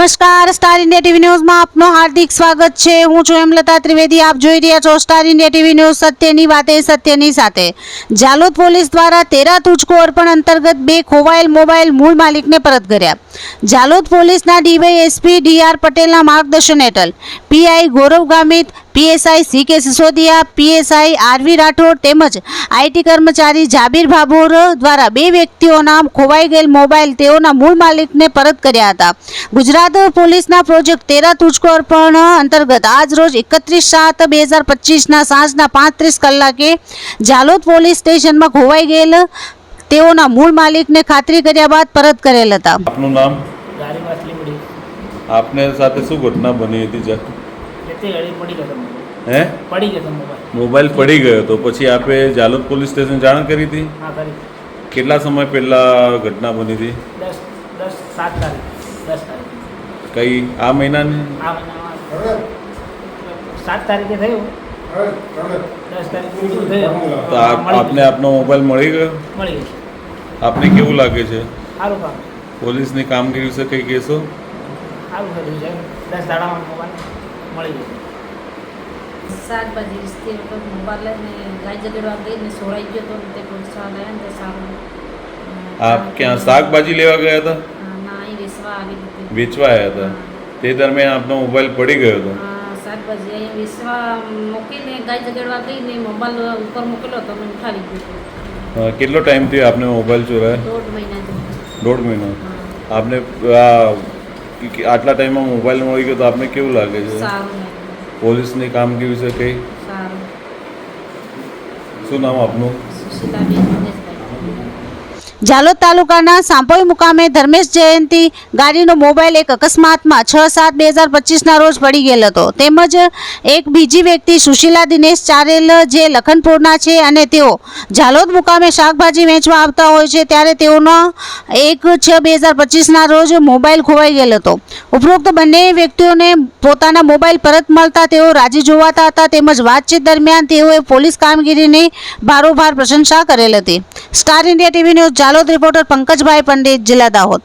નમસ્કાર star India TV ન્યૂઝમાં આપનું હાર્દિક સ્વાગત છે. હું છું હેમલતા ત્રિવેદી. આપ જોઈ રહ્યા છો સ્ટાર ઇન્ડિયા ટીવી ન્યૂઝ સત્યની વાતે, સત્યની સાથે. જાલોદ પોલીસ દ્વારા તેરા તુજકો અર્પણ અંતર્ગત બે ખોવાયેલ મોબાઈલ મૂળ માલિકને પરત કર્યા. જાલોદ પોલીસના ડીવાયએસપી ડીઆર પટેલના માર્ગદર્શન હેઠળ PI Gaurav Gamit PSI C K Sisodia PSI RV Rathod તેમજ આઈટી કર્મચારી જાબીર ભાભોર દ્વારા બે વ્યક્તિઓના ખોવાઈ ગયેલ મોબાઈલ તેઓના મૂળ માલિકને પરત કર્યા હતા. ગુજરાત પોલીસના પ્રોજેક્ટ તેરા તુજકો અર્પણ અંતર્ગત આજ રોજ એકત્રીસ સાત બે હજાર પચીસના સાંજના પાંત્રીસ કલાકે જાલોદ પોલીસ સ્ટેશનમાં ખોવાઈ ગયેલ તેઓના મૂળ માલિકને ખાતરી કર્યા બાદ પરત કરેલ હતા. આપનું નામ? આપને સાથે શું ઘટના બની હતી હે? પડી ગયો મોબાઈલ મોબાઈલ પડી ગયો તો પછી આપે જાલોદ પોલીસ સ્ટેશન જાણ કરી હતી? કેટલા સમય પહેલા ઘટના બની હતી? કઈ આ મહિનાની? આ સાત તારીખે થયું. દસ તારીખે બીજું થયું. તો આપને આપનો મોબાઈલ મળી ગયો? મળી ગયો. આપને કેવું લાગે છે? પોલીસની કામગીરી વિશે કંઈ કહેશો? સારું કર્યું છે. દસ દાડામાં મોબાઈલ. મળી ગયું. શાકભાજી તે વખત મોબાઈલ લઈને ગાય જગડવા ગઈને સોરાઈ ગયો તો તે પ્રોત્સાહન આવ્યા ને તે સારું. આપ ક્યાં શાકભાજી લેવા ગયા હતા? ના અહીં વેચવા આવી હતી. વેચવા આવ્યા હતા? તે દરમિયાન આપનો મોબાઈલ પડી ગયો હતો? હા, શાકભાજી અહીં વેચવા મૂકીને ગાય જગડવા ગઈને મોબાઈલ ઉપર મૂકેલો હતો મને ઉઠાવી ગયો કેટલો ટાઈમ થયો આપને મોબાઈલ ચોરાય? દોઢ મહિના દોઢ મહિનો. આપને આ કે આટલા ટાઈમમાં મોબાઈલ મળી ગયો તો આપને કેવું લાગે છે. પોલીસની કામગીરી વિશે કંઈ? શું નામ આપનું? જાલોદ તાલુકાના સાંપોઈ મુકામે ધર્મેશ જયંતિ ગાડીનો મોબાઈલ એક અકસ્માતમાં છ સાત બે હજાર પચીસના રોજ પડી ગયેલ હતો. તેમજ એક બીજી વ્યક્તિ સુશીલા દિનેશ ચારેલ જે લખનપુરના છે અને તેઓ જાલોદ મુકામે શાકભાજી વેચવા આવતા હોય છે, ત્યારે તેઓનો એક છ બે હજાર પચીસના રોજ મોબાઈલ ખોવાઈ ગયેલ હતો. ઉપરોક્ત બંને વ્યક્તિઓને પોતાના મોબાઈલ પરત મળતા તેઓ રાજી જોવાતા હતા, તેમજ વાતચીત દરમિયાન તેઓએ પોલીસ કામગીરીની ભારોભાર પ્રશંસા કરેલ હતી. Star India TV News Jalod reporter Pankajbhai Pandit જિલ્લા દાહોદ.